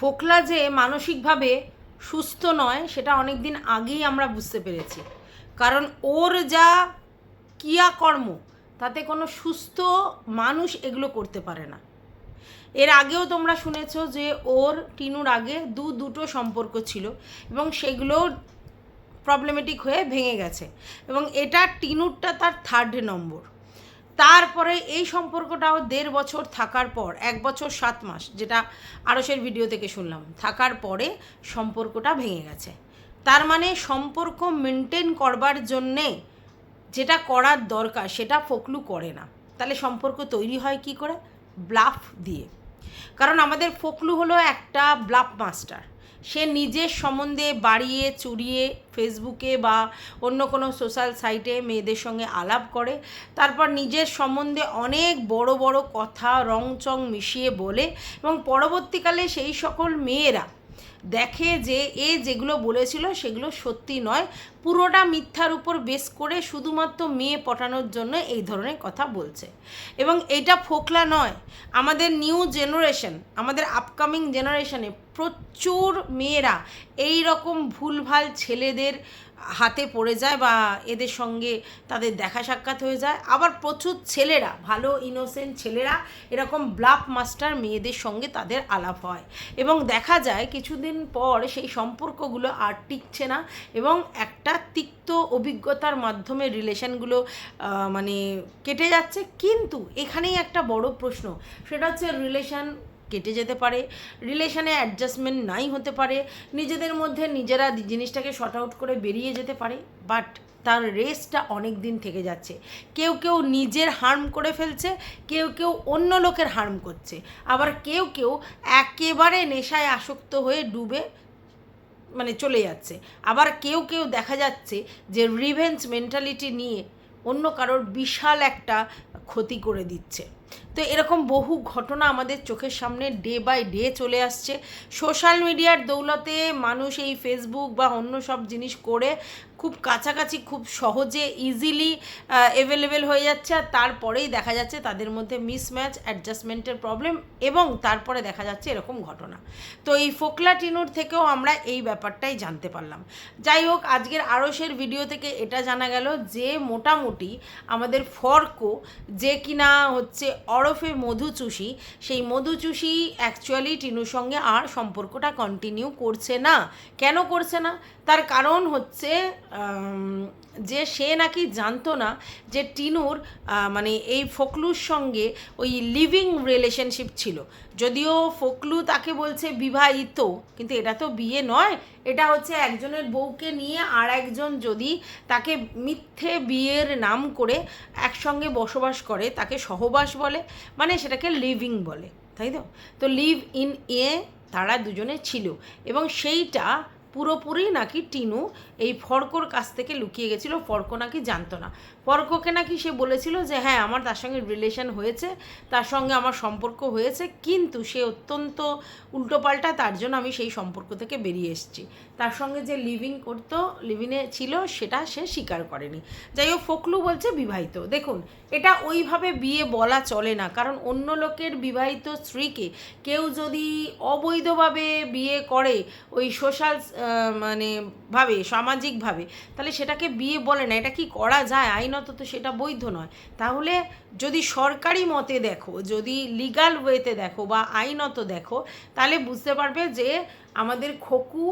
ফোকলা যে মানসিকভাবে সুস্থ নয়, সেটা অনেক দিন আগেই আমরা বুঝতে পেরেছি। কারণ ওর যা ক্রিয়াকর্ম, তাতে কোনো সুস্থ মানুষ এগুলো করতে পারে না। এর আগেও তোমরা শুনেছো যে ওর, টিনুর আগে দু দুটো সম্পর্ক ছিল এবং সেগুলো প্রবলেমেটিক হয়ে ভেঙে গেছে। এবং এটা টিনুরটা তার থার্ড নম্বর তারপরে এই সম্পর্কটাও দেড় বছর থাকার পর, এক বছর সাত মাস, যেটা আরসের ভিডিও থেকে শুনলাম, থাকার পরে সম্পর্কটা ভেঙে গেছে। তার মানে সম্পর্ক মেনটেন করবার জন্যে যেটা করার দরকার, সেটা ফোকলু করে না। তাহলে সম্পর্ক তৈরি হয় কি করে? ব্লাফ দিয়ে। কারণ আমাদের ফোকলু হলো একটা ব্লাফ মাস্টার। সে নিজের সম্বন্ধে বাড়িয়ে, চুরিয়ে ফেসবুকে বা অন্য কোনো সোশ্যাল সাইটে মেয়েদের সঙ্গে আলাপ করে, তারপর নিজের সম্বন্ধে অনেক বড় বড় কথা রংচং মিশিয়ে বলে এবং পরবর্তীকালে সেই সকল মেয়েরা দেখে যে এ যেগুলো বলেছিল সেগুলো সত্যি নয়, পুরোটা মিথ্যার উপর বেস করে শুধুমাত্র মেয়ে পটানোর জন্য এই ধরনের কথা বলছে। এবং এটা ফোকলা নয়, আমাদের নিউ জেনারেশন আমাদের আপকামিং জেনারেশনে প্রচুর মেয়েরা এই রকম ভুলভাল ছেলেদের হাতে পড়ে যায় বা এদের সঙ্গে তাদের দেখা সাক্ষাৎ হয়ে যায়। আবার প্রচুর ছেলেরা, ভালো ইনোসেন্ট ছেলেরা এরকম ব্লাফ মাস্টার মেয়েদের সঙ্গে তাদের আলাপ হয়। এবং দেখা যায় কিছুদিন পর সেই সম্পর্কগুলো আর টিকছে না এবং একটা তিক্ত অভিজ্ঞতার মাধ্যমে রিলেশনগুলো মানে কেটে যাচ্ছে। কিন্তু এখানেই একটা বড় প্রশ্ন, সেটা হচ্ছে রিলেশন কেটে যেতে পারে রিলেশনে অ্যাডজাস্টমেন্ট নাই হতে পারে, নিজেদের মধ্যে নিজেরা জিনিসটাকে শর্ট আউট করে বেরিয়ে যেতে পারে বাট তার রেসটা অনেক দিন থেকে যাচ্ছে। কেউ কেউ নিজের হার্ম করে ফেলছে, কেউ কেউ অন্য লোকের হার্ম করছে। আবার কেউ কেউ একেবারে নেশায় আসক্ত হয়ে ডুবে মানে চলে যাচ্ছে। আবার কেউ কেউ দেখা যাচ্ছে যে রিভেঞ্জ মেন্টালিটি নিয়ে অন্য কারোর বিশাল একটা ক্ষতি করে দিচ্ছে। তো এরকম বহু ঘটনা আমাদের চোখের সামনে ডে বাই ডে চলে আসছে। সোশ্যাল মিডিয়ার দৌলতে মানুষ এই ফেসবুক বা অন্য সব জিনিস করে খুব কাছাকাছি, খুব সহজে ইজিলি অ্যাভেলেবেল হয়ে যাচ্ছে। আর তারপরেই দেখা যাচ্ছে তাদের মধ্যে মিসম্যাচ অ্যাডজাস্টমেন্টের প্রবলেম এবং তারপরে দেখা যাচ্ছে এরকম ঘটনা। তো এই ফোকলা টিনুর থেকেও আমরা এই ব্যাপারটাই জানতে পারলাম। যাই হোক, আজকের আড়সের ভিডিও থেকে এটা জানা গেল যে মোটামুটি আমাদের ফর্ক যে কিনা হচ্ছে অরফে মধুচুষি, সেই মধুচুষি অ্যাকচুয়ালি টিনুর সঙ্গে আর সম্পর্কটা কন্টিনিউ করছে না। কেন করছে না? তার কারণ হচ্ছে যে সে নাকি জানতো না যে টিনুর মানে এই ফকলুর সঙ্গে ওই লিভিং রিলেশনশিপ ছিল। যদিও ফকলু তাকে বলছে বিবাহিত, কিন্তু এটা তো বিয়ে নয়। এটা হচ্ছে একজনের বউকে নিয়ে আর একজন যদি তাকে মিথ্যে বিয়ের নাম করে একসঙ্গে বসবাস করে, তাকে সহবাস বলে মানে সেটাকে লিভিং বলে, তাই তো? তো লিভ ইন এ তারা দুজনে ছিল এবং সেইটা পুরোপুরি নাকি টিনু এই ফর্কর কাছ থেকে লুকিয়ে গেছিল। ফর্ক নাকি জানতো না। ফর্ককে নাকি সে বলেছিল যে হ্যাঁ আমার তার সঙ্গে রিলেশন হয়েছে, তার সঙ্গে আমার সম্পর্ক হয়েছে, কিন্তু সে অত্যন্ত উল্টোপাল্টা, তার জন্য আমি সেই সম্পর্ক থেকে বেরিয়ে এসেছি। তার সঙ্গে যে লিভিং করতো লিভিংয়ে ছিল, সেটা সে স্বীকার করেনি। যাই হোক, ফকলু বলছে বিবাহিত। দেখুন, এটা ওইভাবে বিয়ে বলা চলে না, কারণ অন্য লোকের বিবাহিত স্ত্রীকে কেউ যদি অবৈধভাবে বিয়ে করে, ওই সোশ্যাল মানে ভাবে সামাজিকভাবে, তাহলে সেটাকে বিয়ে বলে না, এটা কি করা যায়? আইনত তো সেটা বৈধ নয়। তাহলে যদি সরকারি মতে দেখো, যদি লিগাল ওয়েতে দেখো বা আইনত দেখো, তাহলে বুঝতে পারবে যে আমাদের খোকু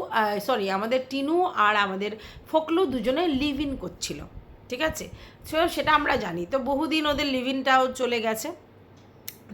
সরি আমাদের টিনু আর আমাদের ফকলু দুজনে লিভ ইন করছিল। ঠিক আছে? সেটা আমরা জানি। তো বহুদিন ওদের লিভ ইনটাও চলে গেছে।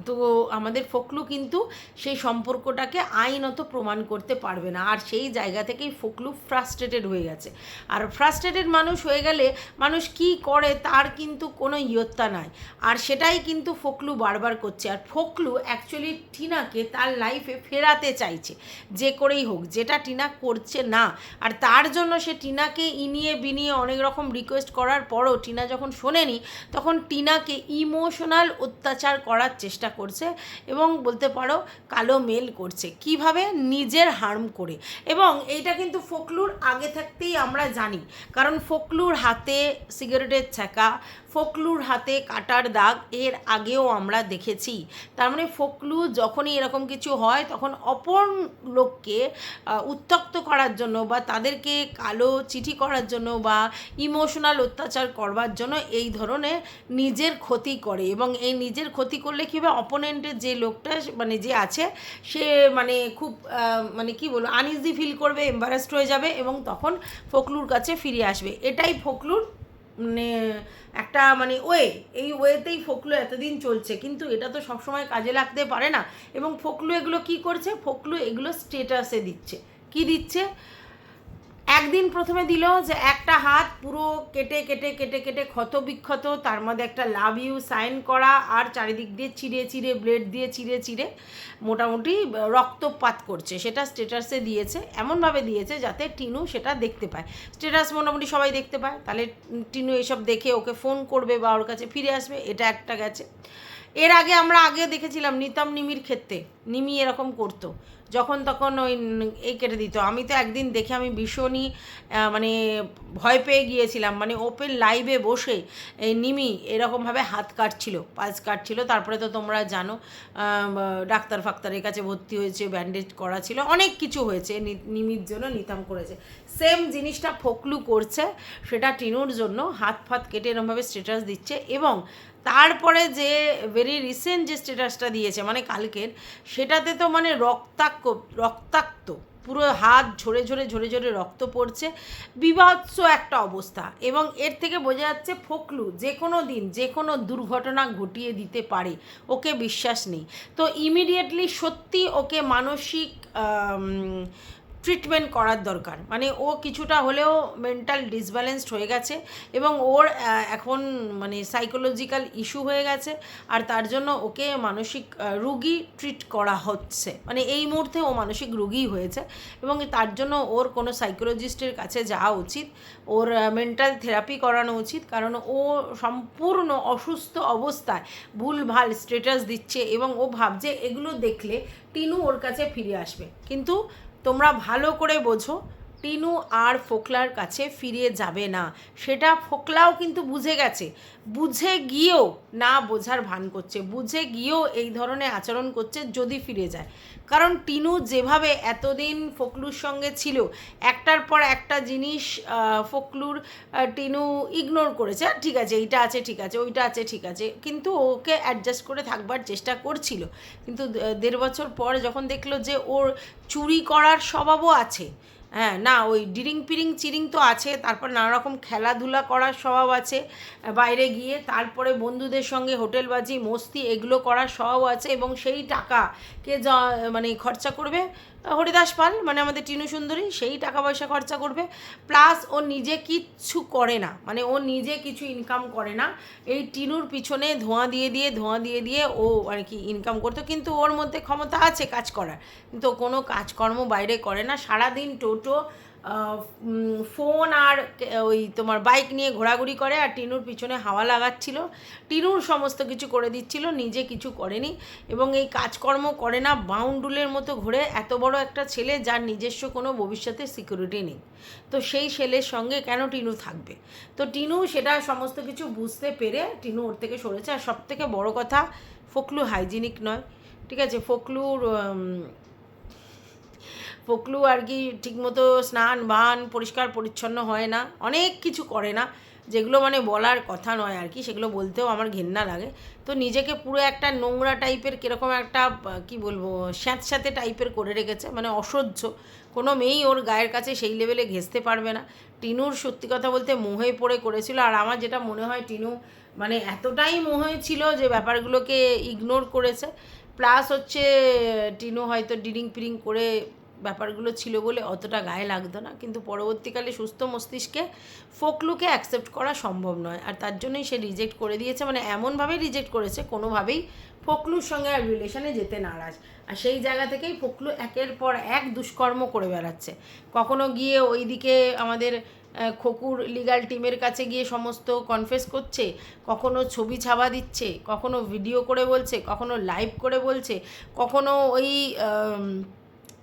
তো আমাদের ফকলু কিন্তু সেই সম্পর্কটাকে আইনত প্রমাণ করতে পারবে না। আর সেই জায়গা থেকেই ফকলু ফ্রাস্ট্রেটেড হয়ে গেছে। আর ফ্রাস্ট্রেটেড মানুষ হয়ে গেলে মানুষ কি করে তার কিন্তু কোনো ইয়ত্তা নাই। আর সেটাই কিন্তু ফকলু বারবার করছে। আর ফকলু অ্যাকচুয়ালি টিনাকে তার লাইফে ফেরাতে চাইছে। যে করেই হোক, যেটা টিনা করছে না। আর তার জন্য সে টিনাকে ইনিয়ে বিনিয়ে অনেক রকম রিকোয়েস্ট করার পরও টিনা যখন শোনেনি, তখন টিনাকে ইমোশনাল অত্যাচার করার চেষ্টা চেষ্টা করছে এবং বলতে পারো কালো মেল করছে। কীভাবে? নিজের হার্ম করে। এবং এইটা কিন্তু ফোকলুর আগে থাকতেই আমরা জানি। কারণ ফোকলুর হাতে সিগারেটের ছ্যাঁকা ফকলুর হাতে কাটার দাগ এর আগেও আমরা দেখেছি। তার মানে ফকলু যখনই এরকম কিছু হয়, তখন অপর লোককে উত্তক্ত করার জন্য বা তাদেরকে কালো চিঠি করার জন্য বা ইমোশনাল অত্যাচার করবার জন্য এই ধরনের নিজের ক্ষতি করে এবং এই নিজের ক্ষতি করলে কী হবে? অপোনেন্টের যে লোকটা মানে যে আছে, সে মানে খুব মানে কি বলব আনইজি ফিল করবে এম্বারাসড হয়ে যাবে এবং তখন ফকলুর কাছে ফিরে আসবে। এটাই ফকলুর মানে একটা মানে ওয়ে, এই ওয়েতেই ফোকলু এতদিন চলছে। কিন্তু এটা তো সবসময় কাজে লাগতে পারে না। এবং ফোকলু এগুলো কি করছে? ফোকলু এগুলো স্টেটাসে দিচ্ছে। কি দিচ্ছে? একদিন প্রথমে দিল যে একটা হাত পুরো কেটে কেটে কেটে কেটে ক্ষত বিক্ষত তার মধ্যে একটা লাভ ইউ সাইন করা আর চারিদিক দিয়ে চিড়ে চিড়ে ব্লেড দিয়ে চিড়ে চিড়ে মোটামুটি রক্তপাত করছে। সেটা স্টেটাসে দিয়েছে, এমনভাবে দিয়েছে যাতে টিনু সেটা দেখতে পায়। স্টেটাস মোটামুটি সবাই দেখতে পায়। তাহলে টিনু এসব দেখে ওকে ফোন করবে বা ওর কাছে ফিরে আসবে, এটা একটা গেছে। এর আগে আমরা আগে দেখেছিলাম নিতাম নিমির ক্ষেত্রে, নিমি এরকম করতো। যখন তখন ওই এই কেটে দিত। আমি তো একদিন দেখে আমি ভীষণই মানে ভয় পেয়ে গিয়েছিলাম। মানে ওপেন লাইভে বসে, এই নিমি এরকমভাবে হাত কাটছিল পালস কাটছিল। তারপরে তো তোমরা জানো ডাক্তার ফাক্তারের কাছে ভর্তি হয়েছে ব্যান্ডেজ করা ছিল। অনেক কিছু হয়েছে নিমির জন্য নিতাম করেছে। সেম জিনিসটা ফকলু করছে, সেটা টিনুর জন্য। হাত ফাত কেটে এরমভাবে স্ট্যাটাস দিচ্ছে এবং তারপরে যে ভেরি রিসেন্ট যে স্ট্যাটাসটা দিয়েছে মানে কালকের, সেটাতে তো মানে রক্তাক্ত রক্তাক্ত, পুরো হাত ঝরে ঝরে ঝরে ঝরে রক্ত পড়ছে, বিভৎস একটা অবস্থা। এবং এর থেকে বোঝা যাচ্ছে ফকলু যে কোনো দিন, যে কোনো দুর্ঘটনা ঘটিয়ে দিতে পারে, ওকে বিশ্বাস নেই। তো ইমিডিয়েটলি সত্যি ওকে মানসিক ট্রিটমেন্ট করার দরকার। মানে ও কিছুটা হলেও মেন্টাল ডিসব্যালেন্সড হয়ে গেছে এবং ওর এখন মানে সাইকোলজিক্যাল ইস্যু হয়ে গেছে আর তার জন্য ওকে মানসিক রুগী ট্রিট করা হচ্ছে। মানে এই মুহূর্তে ও মানসিক রুগী হয়েছে এবং তার জন্য ওর কোনো সাইকোলজিস্টের কাছে যাওয়া উচিত। ওর মেন্টাল থেরাপি করানো উচিত কারণ ও সম্পূর্ণ অসুস্থ অবস্থায় ভুলভাল স্ট্যাটাস দিচ্ছে এবং ও ভাবছে এগুলো দেখলে টিনু ওর কাছে ফিরে আসবে। কিন্তু তোমরা ভালো করে বোঝো। টিনু আর ফোকলার কাছে ফিরে যাবে না। সেটা ফোকলাও কিন্তু বুঝে গেছে। বুঝে গিয়েও না বোঝার ভান করছে। বুঝে গিয়েও এই ধরনের আচরণ করছে যদি ফিরে যায়। কারণ টিনু যেভাবে এতদিন ফকলুর সঙ্গে ছিল, একটার পর একটা জিনিস ফকলুর টিনু ইগনোর করেছে। "আর ঠিক আছে, এইটা আছে, ঠিক আছে, ওইটা আছে, ঠিক আছে। কিন্তু ওকে অ্যাডজাস্ট করে থাকবার চেষ্টা করছিল। কিন্তু দেড় বছর পর যখন দেখল যে ওর চুরি করার স্বভাবও আছে হ্যাঁ না, ওই ডিরিং পিরিং চিরিং তো আছে, তারপর নানা রকম খেলাধুলা করার স্বভাব আছে, বাইরে গিয়ে, তারপরে বন্ধুদের সঙ্গে হোটেলবাজি মস্তি, এগুলো করার স্বভাব আছে, এবং সেই টাকা কে মানে খরচা করবে? হরিদাস পাল মানে আমাদের টিনু সুন্দরী, সেই টাকা পয়সা খরচা করবে। প্লাস ও নিজে কিচ্ছু করে না মানে ও নিজে কিছু ইনকাম করে না। এই টিনুর পিছনে ধোঁয়া দিয়ে দিয়ে, ধোঁয়া দিয়ে দিয়ে ও আর কি ইনকাম করতো। কিন্তু ওর মধ্যে ক্ষমতা আছে কাজ করার। কিন্তু কোনো কাজকর্ম বাইরে করে না। সারাদিন টোটো ফোন আর ওই তোমার বাইক নিয়ে ঘোরাঘুরি করে আর টিনুর পিছনে হাওয়া লাগাচ্ছিল। টিনুর সমস্ত কিছু করে দিচ্ছিল, নিজে কিছু করেনি। এবং এই কাজকর্ম করে না, বাউন্ডুলের মতো ঘুরে এত বড় একটা ছেলে যার নিজস্ব কোনো ভবিষ্যতে সিকিউরিটি নেই। তো সেই ছেলের সঙ্গে কেন টিনু থাকবে? তো টিনু সেটা সমস্ত কিছু বুঝতে পেরে টিনু ওর থেকে সরেছে। আর সব থেকে বড় কথা, ফকলু হাইজিনিক নয়, ঠিক আছে? ফকলুর ফকলু আর কি ঠিকমতো স্নান, বান পরিষ্কার পরিচ্ছন্ন হয় না, অনেক কিছু করে না। যেগুলো মানে বলার কথা নয় আর কি, সেগুলো বলতেও আমার ঘেন্না লাগে। তো নিজেকে পুরো একটা নোংরা টাইপের কীরকম একটা, কি বলব, স্যাঁতস্যাঁতে টাইপের করে রেখেছে মানে অসহ্য। কোনো মেয়েই ওর গায়ের কাছে সেই লেভেলে ঘেঁচতে পারবে না। টিনুর সত্যি কথা বলতে মোহে পড়ে করেছিল, আর আমার যেটা মনে হয় টিনু মানে এতটাই মোহে ছিল যে ব্যাপারগুলোকে ইগনোর করেছে। প্লাস হচ্ছে টিনু হয়তো ডিরিং ফিরিং করে ব্যাপারগুলো ছিল বলে অতটা গায়ে লাগতো না। কিন্তু পরবর্তীকালে সুস্থ মস্তিষ্কে ফোকলুকে অ্যাকসেপ্ট করা সম্ভব নয়। আর তার জন্যই সে রিজেক্ট করে দিয়েছে। মানে এমনভাবেই রিজেক্ট করেছে, কোনোভাবেই ফোকলুর সঙ্গে আর রিলেশনে যেতে নারাজ। আর সেই জায়গা থেকেই ফোকলু একের পর এক দুষ্কর্ম করে বেড়াচ্ছে। কখনো গিয়ে ওইদিকে আমাদের খোকুর লিগাল টিমের কাছে গিয়ে সমস্ত কনফেস করছে, কখনো ছবি ছাপা দিচ্ছে, কখনো ভিডিও করে বলছে, কখনো লাইভ করে বলছে, কখনো ওই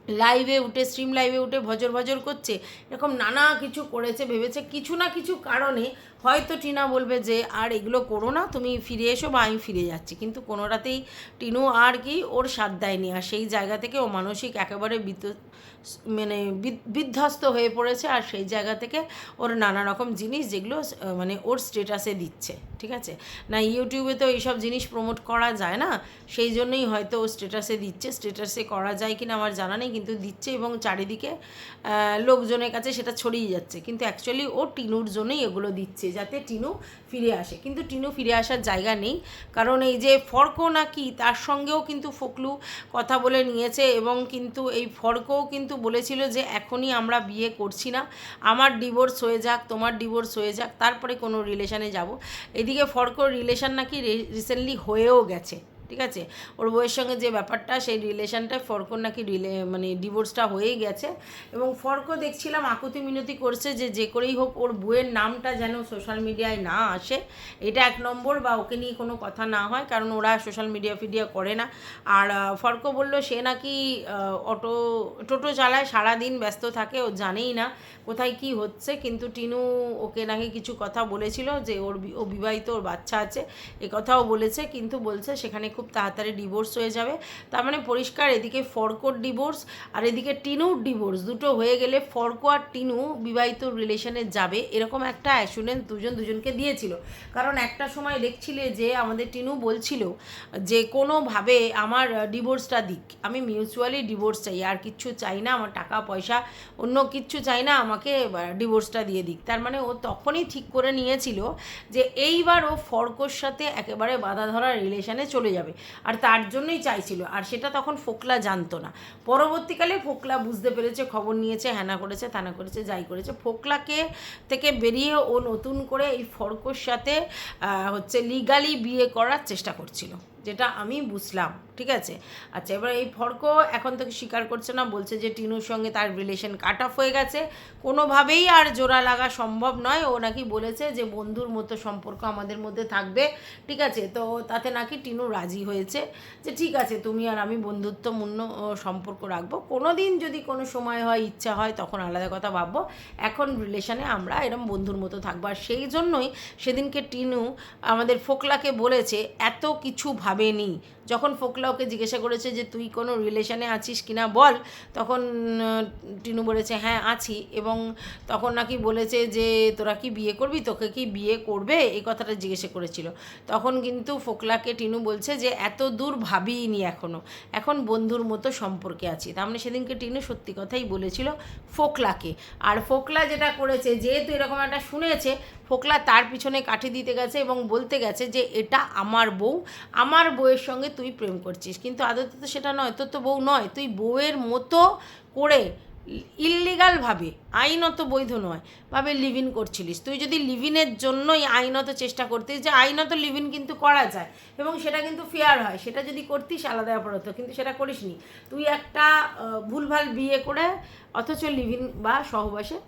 লাইভে উঠে স্ট্রিম লাইভে উঠে ভজর ভজর করছে, এরকম নানা কিছু করেছে, ভেবেছে, কিছু না কিছু কারণে হয়তো টিনা বলবে যে, আর এগুলো করো না, তুমি ফিরে এসো বা আমি ফিরে যাচ্ছি। কিন্তু কোনোটাতেই টিনু আর কি ওর সাথ দেয়নি। আর সেই জায়গা থেকে ও মানসিক একেবারে বিদ্যু মানে বিধ্বস্ত হয়ে পড়েছে আর সেই জায়গা থেকে ওর নানা রকম জিনিস যেগুলো মানে ওর স্টেটাসে দিচ্ছে, ঠিক আছে? না ইউটিউবে তো এইসব জিনিস প্রমোট করা যায় না, সেই জন্যই হয়তো ও স্টেটাসে দিচ্ছে স্টেটাসে করা যায় কিনা আমার জানা নেই, কিন্তু দিচ্ছে এবং চারিদিকে লোকজনের কাছে সেটা ছড়িয়ে যাচ্ছে। কিন্তু অ্যাকচুয়ালি ও টিনুর জন্যই এগুলো দিচ্ছে, যাতে টিনু ফিরে আসে। কিন্তু টিনু ফিরে আসার জায়গা নেই, কারণ এই যে ফর্ক নাকি তার সঙ্গেও কিন্তু ফকলু কথা বলে নিয়েছে এবং কিন্তু এই ফর্কও কিন্তু বলেছিল যে এখনই আমরা বিয়ে করছি না, আমার ডিভোর্স হয়ে যাক, তোমার ডিভোর্স হয়ে যাক, তারপরে কোনো রিলেশানে যাব। এদিকে ফর্কর রিলেশান নাকি রিসেন্টলি হয়েও গেছে। ঠিক আছে? ওর বউয়ের সঙ্গে যে ব্যাপারটা, সেই রিলেশনটায় ফর্কর নাকি রিলে মানে ডিভোর্সটা হয়েই গেছে। এবং ফর্ক দেখছিলাম আকুতি মিনতি করছে যে যে করেই হোক ওর বউয়ের নামটা যেন সোশ্যাল মিডিয়ায় না আসে। এটা এক নম্বর বা ওকে নিয়ে কোনো কথা না হয়, কারণ ওরা সোশ্যাল মিডিয়া ফিডিয়া করে না। আর ফর্ক বলল, সে নাকি অটো, টোটো চালায়, সারাদিন ব্যস্ত থাকে, ও জানেই না কোথায় কি হচ্ছে। কিন্তু টিনু ওকে নাকি কিছু কথা বলেছিল যে, ওর ও বিবাহিত, ওর বাচ্চা আছে। এ কথাও বলেছে, কিন্তু বলছে সেখানে খুব তাড়াতাড়ি ডিভোর্স হয়ে যাবে। তার মানে পরিষ্কার, এদিকে ফর্কর ডিভোর্স আর এদিকে টিনুর ডিভোর্স দুটো হয়ে গেলে ফর্ক আর টিনু বিবাহিত রিলেশনে যাবে। এরকম একটা অ্যাসুরেন্স দুজন দুজনকে দিয়েছিল। কারণ একটা সময় দেখছিলে যে আমাদের টিনু বলছিল যে, কোনোভাবে আমার ডিভোর্সটা দিক। আমি মিউচুয়ালি ডিভোর্স চাই। আর কিচ্ছু চাই না। আমার টাকা, পয়সা, অন্য কিচ্ছু চাই না। আমাকে ডিভোর্সটা দিয়ে দিক। তার মানে ও তখনই ঠিক করে নিয়েছিল যে, এইবার ও ফরকোর সাথে একেবারে বাধা ধরা রিলেশনে চলে যাবে। আর তার জন্যই চাইছিল। আর সেটা তখন ফোকলা জানতো না। পরবর্তীকালে ফোকলা বুঝতে পেরেছে, খবর নিয়েছে হ্যানা করেছে থানা করেছে, যাই করেছে। ফোকলাকে থেকে বেরিয়ে ও নতুন করে এই ফরকোর সাথে হচ্ছে লিগালি বিয়ে করার চেষ্টা করছিল। যেটা আমি বুঝলাম। ঠিক আছে? আচ্ছা এবার এই ফর্ক এখন থেকে স্বীকার করছে না, বলছে যে টিনুর সঙ্গে তার রিলেশন কাট অফ হয়ে গেছে। কোনোভাবেই আর জোড়া লাগা সম্ভব নয়। ও নাকি বলেছে যে বন্ধুর মতো সম্পর্ক আমাদের মধ্যে থাকবে। ঠিক আছে? তো তাতে নাকি টিনু রাজি হয়েছে যে ঠিক আছে, তুমি আর আমি বন্ধুত্বপূর্ণ সম্পর্ক রাখব। কোনো দিন যদি কোনো সময় হয়, ইচ্ছা হয়, তখন আলাদা কথা ভাববো। এখন রিলেশনে আমরা এরম বন্ধুর মতো থাকব। আর সেই জন্যই সেদিনকে টিনু আমাদের ফোকলাকে বলেছে, এত কিছু ভাবেনি। যখন ফোকলা ওকে জিজ্ঞাসা করেছে যে, তুই কোনো রিলেশনে আছিস কিনা বল? তখন টিনু বলেছে হ্যাঁ আছি। এবং তখন নাকি বলেছে যে, তোরা কি বিয়ে করবি? তোকে কি বিয়ে করবে? এই কথাটা জিজ্ঞাসা করেছিল। তখন কিন্তু ফোকলাকে টিনু বলছে যে, এত দূর ভাবিনি এখনও এখন বন্ধুর মতো সম্পর্কে আছি। তার মানে সেদিনকে টিনু সত্যি কথাই বলেছিল ফোকলাকে। আর ফোকলা যেটা করেছে, যেহেতু এরকম একটা শুনেছে, ফোকলা তার পিছনে কাঠি দিতে গেছে এবং বলতে গেছে যে, এটা আমার বউ। আমার বউয়ের সঙ্গে তুই প্রেম করছিস। কিন্তু আদতে তো সেটা নয়, তোর তো বউ নয়। তুই বউয়ের মতো করে ইললিগালভাবে আইনত বৈধ নয়, ভাবে লিভিন করছিলিস। তুই যদি লিভিনের জন্যই আইনত চেষ্টা করতিস যে আইনত লিভিন কিন্তু করা যায়, এবং সেটা কিন্তু ফেয়ার হয়। সেটা যদি করতিস, আলাদা হতো, কিন্তু সেটা করিসনি। তুই একটা ভুলভাল বিয়ে করে অথচ লিভিন বা সহবাসে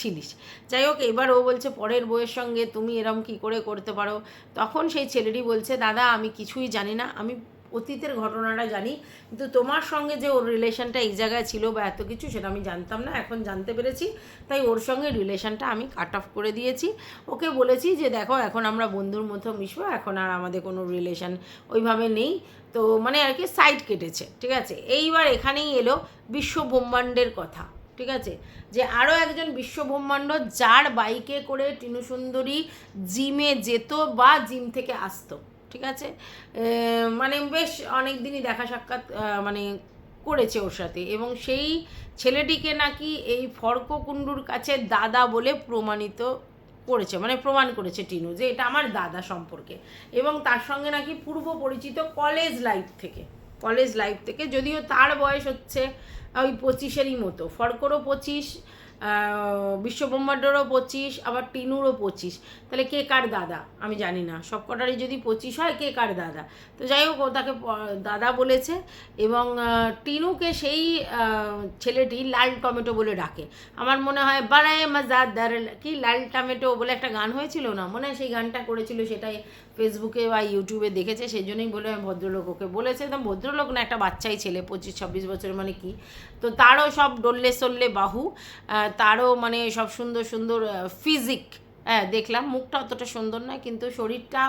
ছিলিস যাই হোক, এবার ও বলছে, পরের বইয়ের সঙ্গে তুমি এরম কি করে করতে পারো? তখন সেই ছেলেটি বলছে, দাদা, আমি কিছুই জানি না। আমি অতীতের ঘটনাটা জানি, কিন্তু তোমার সঙ্গে যে ওর রিলেশনটা এই জায়গায় ছিল বা এত কিছু, সেটা আমি জানতাম না। এখন জানতে পেরেছি। তাই ওর সঙ্গে রিলেশনটা আমি কাট অফ করে দিয়েছি। ওকে বলেছি যে, দেখো, এখন আমরা বন্ধুর মতো মিশবো। এখন আর আমাদের কোনো রিলেশন ওইভাবে নেই। তো মানে আর কি সাইড কেটেছে, ঠিক আছে? এইবার এখানেই এলো বিশ্ব ব্রহ্মাণ্ডের কথা। ঠিক আছে? যে আরও একজন বিশ্বব্রহ্মাণ্ড যার বাইকে করে টিনু সুন্দরী জিমে যেত বা জিম থেকে আসতো, ঠিক আছে? মানে বেশ অনেক দিনই দেখা সাক্ষাৎ মানে করেছে ওর সাথে এবং সেই ছেলেটিকে নাকি এই ফর্ককুণ্ডুর কাছে দাদা বলে প্রমাণিত করেছে মানে প্রমাণ করেছে টিনু যে এটা আমার দাদা সম্পর্কে এবং তার সঙ্গে নাকি পূর্ব পরিচিত কলেজ লাইফ থেকে। কলেজ লাইফ থেকে, যদিও তার বয়স হচ্ছে ওই পঁচিশেরই মতো। ফরকরও পঁচিশ বিশ্বব্রহ্মাণ্ডরও পঁচিশ, আবার টিনুরও পঁচিশ। তাহলে কে কার দাদা? আমি জানি না। সব কটারই যদি পঁচিশ হয়, কে কার দাদা? তো যাই হোক তাকে দাদা বলেছে এবং টিনুকে সেই ছেলেটি লাল টমেটো বলে ডাকে। আমার মনে হয় বাড়ায় মাজাদার কি লাল টমেটো বলে একটা গান হয়েছিল না? মনে হয় সেই গানটা করেছিল সেটাই ফেসবুকে বা ইউটিউবে দেখেছে, সেই জন্যই বলে আমি ভদ্রলোক ওকে বলেছে। তো ভদ্রলোক না একটা বাচ্চাই ছেলে, পঁচিশ, ছাব্বিশ বছর মানে কি? তো তারও সব ডললে সললে বাহু তারও মানে সব সুন্দর সুন্দর ফিজিক হ্যাঁ দেখলাম। মুখটা অতটা সুন্দর নয় কিন্তু শরীরটা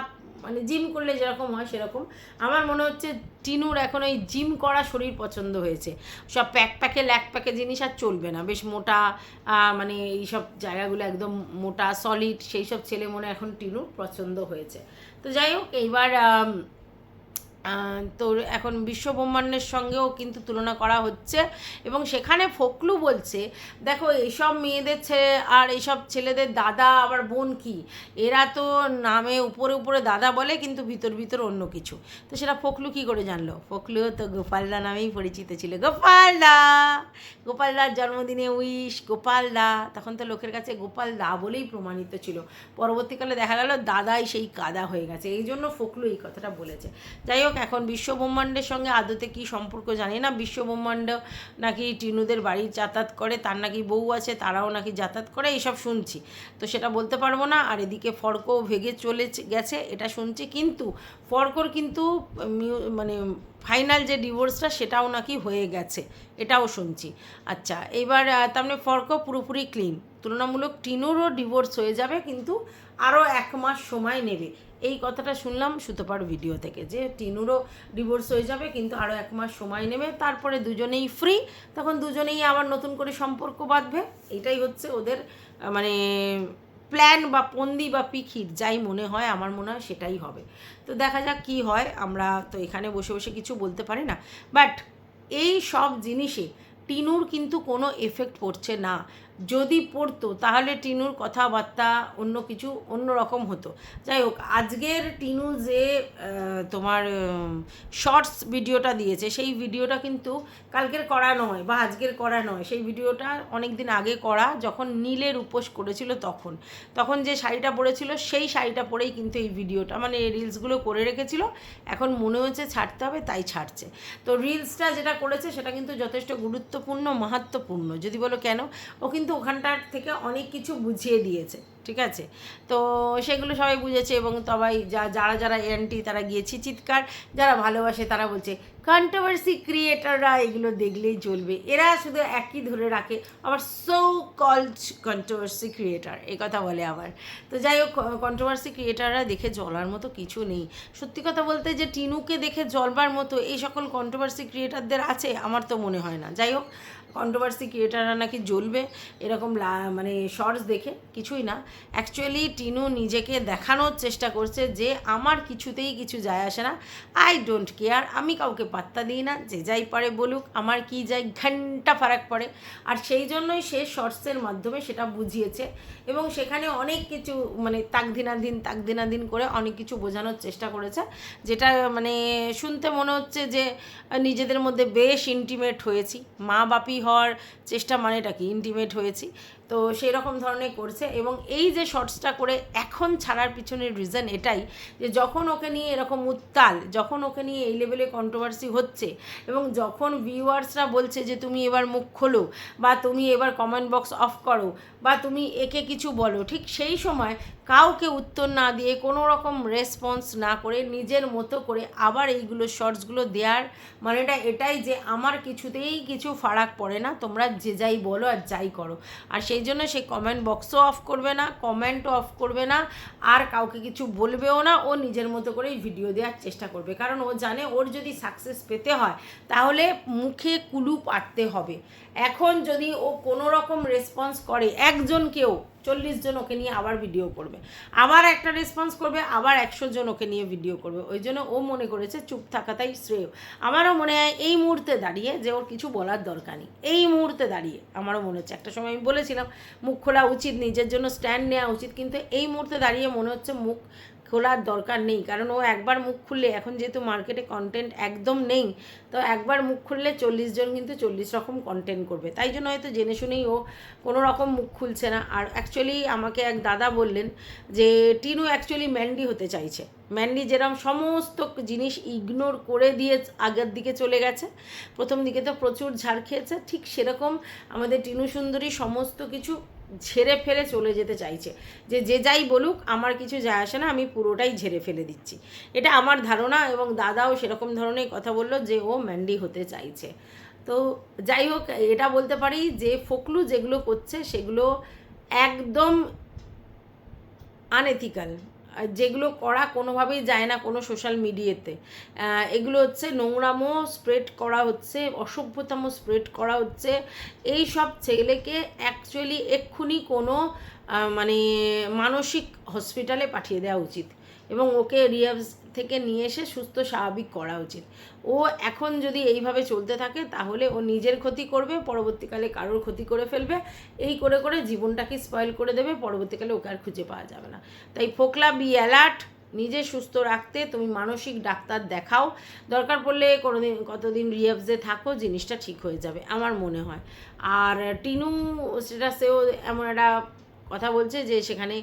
মানে জিম করলে যেরকম হয় সেরকম। আমার মনে হচ্ছে টিনুর এখন ওই জিম করা শরীর পছন্দ হয়েছে। সব প্যাক প্যাকে ল্যাক প্যাকে জিনিস আর চলবে না। বেশ মোটা মানে এইসব জায়গাগুলো একদম মোটা সলিড সেই সব ছেলে মনে এখন টিনুর পছন্দ হয়েছে। তো যাই হোক এইবার তোর এখন বিশ্বব্রহ্মাণ্ডের সঙ্গেও কিন্তু তুলনা করা হচ্ছে এবং সেখানে ফকলু বলছে, দেখো এইসব মেয়েদের ছেলে আর এইসব ছেলেদের দাদা আবার বোন কি? এরা তো নামে উপরে উপরে দাদা বলে কিন্তু ভিতর ভিতর অন্য কিছু। তো সেটা ফকলু কি করে জানলো? ফকলু তো গোপালদা নামেই পরিচিত ছিল। গোপালদা! গোপালদার জন্মদিনে উইশ, গোপালদা! তখন তো লোকের কাছে গোপাল দা বলেই প্রমাণিত ছিল। পরবর্তীকালে দেখা গেল দাদাই সেই কাদা হয়ে গেছে। এই জন্য ফকলু এই কথাটা বলেছে। যাই হোক এখন বিশ্বব্রহ্মাণ্ডের সঙ্গে আদতে কি সম্পর্ক জানি না। বিশ্বব্রহ্মাণ্ড নাকি টিনুদের বাড়ি যাতায়াত করে, তার নাকি বউ আছে, তারাও নাকি যাতায়াত করে, এইসব শুনছি। তো সেটা বলতে পারব না, আর এদিকে ফর্কও ভেগে চলে গেছে, এটা শুনছি। কিন্তু ফর্কর কিন্তু মানে ফাইনাল যে ডিভোর্সটা সেটাও নাকি হয়ে গেছে, এটাও শুনছি। আচ্ছা এবার তার মানে ফর্কও পুরোপুরি ক্লিন তুলনামূলক টিনুরও ডিভোর্স হয়ে যাবে, কিন্তু আরও এক মাস সময় নেবে। এই কথাটা শুনলাম সুতোপার ভিডিও থেকে, যে টিনুরও ডিভোর্স হয়ে যাবে, কিন্তু আরও এক মাস সময় নেবে। তারপরে দুজনেই ফ্রি তখন দুজনেই আবার নতুন করে সম্পর্ক বাঁধবে। এটাই হচ্ছে ওদের মানে প্ল্যান বা পন্দি বা পিখির যাই মনে হয়, আমার মনে হয় সেটাই হবে। তো দেখা যাক কি হয়, আমরা তো এখানে বসে বসে কিছু বলতে পারি না। বাট এই সব জিনিসে টিনুর কিন্তু কোনো এফেক্ট পড়ছে না। যদি পড়তো, তাহলে টিনুর কথাবার্তা অন্য কিছু অন্য রকম হতো। যাই হোক, আজকের টিনু যে তোমার শর্টস ভিডিওটা দিয়েছে, সেই ভিডিওটা কিন্তু কালকের করা নয় বা আজকের করা নয়। সেই ভিডিওটা অনেক দিন আগে করা, যখন নীলের উপোস করেছিল তখন। তখন যে শাড়িটা পরেছিল, সেই শাড়িটা পরেই কিন্তু এই ভিডিওটা মানে রিলসগুলো করে রেখেছিল। এখন মনে হচ্ছে ছাড়তে হবে, তাই ছাড়ছে। তো রিলসটা যেটা করেছে, সেটা কিন্তু যথেষ্ট গুরুত্বপূর্ণ, মাহাত্মপূর্ণ। যদি বলো কেন? ও কিন্তু ওখানটার থেকে অনেক কিছু বুঝিয়ে দিয়েছে। ঠিক আছে? তো সেগুলো সবাই বুঝেছে এবং সবাই যা, যারা যারা অ্যান্টি তারা গিয়েছে চিৎকার যারা ভালোবাসে তারা বলছে কন্ট্রোভার্সি ক্রিয়েটাররা এগুলো দেখলেই চলবে। এরা শুধু একই ধরে রাখে, আবার সো কল্ড কন্ট্রোভার্সি ক্রিয়েটার এই কথা বলে আবার। তো যাই হোক কন্ট্রোভার্সি ক্রিয়েটাররা দেখে জ্বলার মতো কিছু নেই। সত্যি কথা বলতে যে টিনুকে দেখে জলবার মতো এই সকল কন্ট্রোভার্সি ক্রিয়েটারদের আছে, আমার তো মনে হয় না। যাই হোক কন্ট্রোভার্সি ক্রিয়েটাররা নাকি জ্বলবে, এরকম মানে শর্টস দেখে, কিছুই না। অ্যাকচুয়ালি টিনু নিজেকে দেখানোর চেষ্টা করছে যে আমার কিছুতেই কিছু যায় আসে না। আই ডোন্ট কেয়ার আমি কাউকে পাত্তা দিই না, যে যাই পারে বলুক, আমার কি যাই ঘণ্টা ফারাক পড়ে। আর সেই জন্যই সে শর্টসের মাধ্যমে সেটা বুঝিয়েছে এবং সেখানে অনেক কিছু মানে তাকদিনাধীন তাকদিনাধীন করে অনেক কিছু বোঝানোর চেষ্টা করেছে, যেটা মানে শুনতে মনে হচ্ছে যে নিজেদের মধ্যে বেশ ইন্টিমেট হয়েছি। মা বাপি হওয়ার চেষ্টা মানেটা কি? ইন্টিমেট হয়েছি। তো সেই রকম ধরনের করছে এবং এই যে শর্টসটা করে এখন ছাড়ার পিছনের রিজন এটাই যে যখন ওকে নিয়ে এরকম উত্তাল, যখন ওকে নিয়ে এই লেভেলে কন্ট্রোভার্সি হচ্ছে এবং যখন ভিউয়ার্সরা বলছে যে তুমি এবার মুখ খোলো বা তুমি এবার কমেন্ট বক্স অফ করো বা তুমি একে কিছু বলো, ঠিক সেই সময় কাউকে উত্তর না দিয়ে কোনো রকম রেসপন্স না করে নিজের মতো করে আবার এইগুলো শর্টসগুলো দেওয়ার মানেটা এটাই যে আমার কিছুতেই কিছু ফারাক পড়ে না। তোমরা যে যাই বলো আর যাই করো। আর সেই জন্য সে কমেন্ট বক্সও অফ করবে না কমেন্টও অফ করবে না, আর কাউকে কিছু বলবেও না, ও নিজের মতো করেই ভিডিও দেওয়ার চেষ্টা করবে। কারণ ও জানে ওর যদি সাকসেস পেতে হয়, তাহলে মুখে কুলু পাটতে হবে। এখন যদি ও কোনো রকম রেসপন্স করে একজনকেও চল্লিশ জন ওকে নিয়ে আবার ভিডিও করবে। আবার একটা রেসপন্স করবে, আবার একশো জন ওকে নিয়ে ভিডিও করবে। ওই জন্য ও মনে করেছে চুপ থাকাটাই শ্রেয়। আমারও মনে হয় এই মুহূর্তে দাঁড়িয়ে যে ওর কিছু বলার দরকার নেই। এই মুহূর্তে দাঁড়িয়ে আমারও মনে হচ্ছে। একটা সময় আমি বলেছিলাম, মুখ খোলা উচিত, নিজের জন্য স্ট্যান্ড নেওয়া উচিত। কিন্তু এই মুহূর্তে দাঁড়িয়ে মনে হচ্ছে মুখ খোলার দরকার নেই। কারণ ও একবার মুখ খুললে, এখন যেহেতু মার্কেটে কন্টেন্ট একদম নেই, তো একবার মুখ খুললে চল্লিশ জন কিন্তু চল্লিশ রকম কন্টেন্ট করবে। তাই জন্য হয়তো জেনে শুনেই ও কোনো রকম মুখ খুলছে না। আর অ্যাকচুয়ালি আমাকে এক দাদা বললেন যে, টিনু অ্যাকচুয়ালি ম্যান্ডি হতে চাইছে। ম্যান্ডি যেরকম সমস্ত জিনিস ইগনোর করে দিয়ে আগের দিকে চলে গেছে, প্রথম দিকে তো প্রচুর ঝাড় খেয়েছে, ঠিক সেরকম আমাদের টিনু সুন্দরী সমস্ত কিছু ঝেড়ে ফেলে চলে যেতে চাইছে। যে যে যাই বলুক, আমার কিছু যায় আসে না, আমি পুরোটাই ঝেড়ে ফেলে দিচ্ছি। এটা আমার ধারণা এবং দাদাও সেরকম ধরনের কথা বলল যে, ও ম্যান্ডি হতে চাইছে। তো যাই হোক, এটা বলতে পারি যে, ফকলু যেগুলো করছে, সেগুলো একদম আনএথিক্যাল যেগুলো করা কোনোভাবেই যায় না কোনো সোশ্যাল মিডিয়াতে এগুলো হচ্ছে নোংরামো স্প্রেড করা হচ্ছে, অসভ্যতামো স্প্রেড করা হচ্ছে। এই সব ছেলেকে অ্যাকচুয়ালি এক্ষুনি কোনো মানে মানসিক হসপিটালে পাঠিয়ে দেওয়া উচিত। এবং ওকে রিয়াব থেকে নিয়ে এসে সুস্থ, স্বাভাবিক করা উচিত। ও এখন যদি এইভাবে চলতে থাকে, তাহলে ও নিজের ক্ষতি করবে, পরবর্তীকালে কারোর ক্ষতি করে ফেলবে। এই করে করে জীবনটাকে স্পয়েল করে দেবে, পরবর্তীকালে ওকে আর খুঁজে পাওয়া যাবে না। তাই ফোকলা বি অ্যালার্ট নিজে সুস্থ রাখতে তুমি মানসিক ডাক্তার দেখাও। দরকার পড়লে কোনোদিন, কতদিন রিয়াবসে থাকো, জিনিসটা ঠিক হয়ে যাবে, আমার মনে হয়। আর টিনু সেটা সেও এমন একটা কথা বলছে যে সেখানে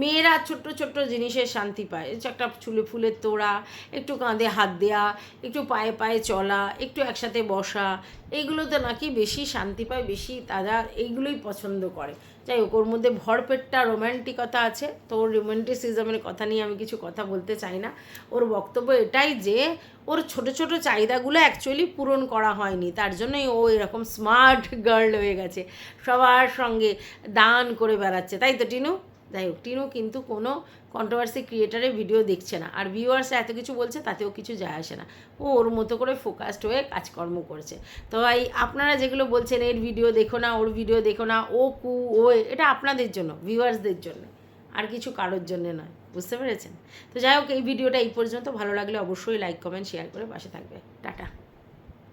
মেয়েরা ছোট্ট ছোট্ট জিনিসের শান্তি পায়। একটা চুলে ফুলের তোড়া, একটু কাঁধে হাত দেয়া, একটু পায়ে পায়ে চলা, একটু একসাথে বসা এইগুলোতে নাকি বেশি শান্তি পায়, বেশি তারা এইগুলোই পছন্দ করে। যাই হোক, ওর মধ্যে ভরপেটটা রোম্যান্টিকতা আছে। তো ওর রোম্যান্টিসিজমের কথা নিয়ে আমি কিছু কথা বলতে চাই না। ওর বক্তব্য এটাই যে, ওর ছোট ছোট চাহিদাগুলো অ্যাকচুয়ালি পূরণ করা হয়নি। তার জন্যই ও এরকম স্মার্ট গার্ল হয়ে গেছে। সবার সঙ্গে দান করে বেড়াচ্ছে। তাই তো, টিনু? যাই হোক, টিনু কিন্তু কোনো কন্ট্রোভার্সি ক্রিয়েটারের ভিডিও দেখছে না। আর ভিউয়ার্স এত কিছু বলছে, তাতেও কিছু যায় আসে না। ও ওর মতো করে ফোকাসড হয়ে কাজকর্ম করছে। তো এই আপনারা যেগুলো বলছেন, এর ভিডিও দেখো না, ওর ভিডিও দেখো না, ও কু, ও, এটা আপনাদের জন্য ভিউয়ার্সদের জন্য। আর কিছু কারোর জন্য নয়, বুঝতে পেরেছেন? তো যাই হোক, এই ভিডিওটা এই পর্যন্ত। ভালো লাগলে অবশ্যই লাইক কমেন্ট শেয়ার করে পাশে থাকবে। টাটা।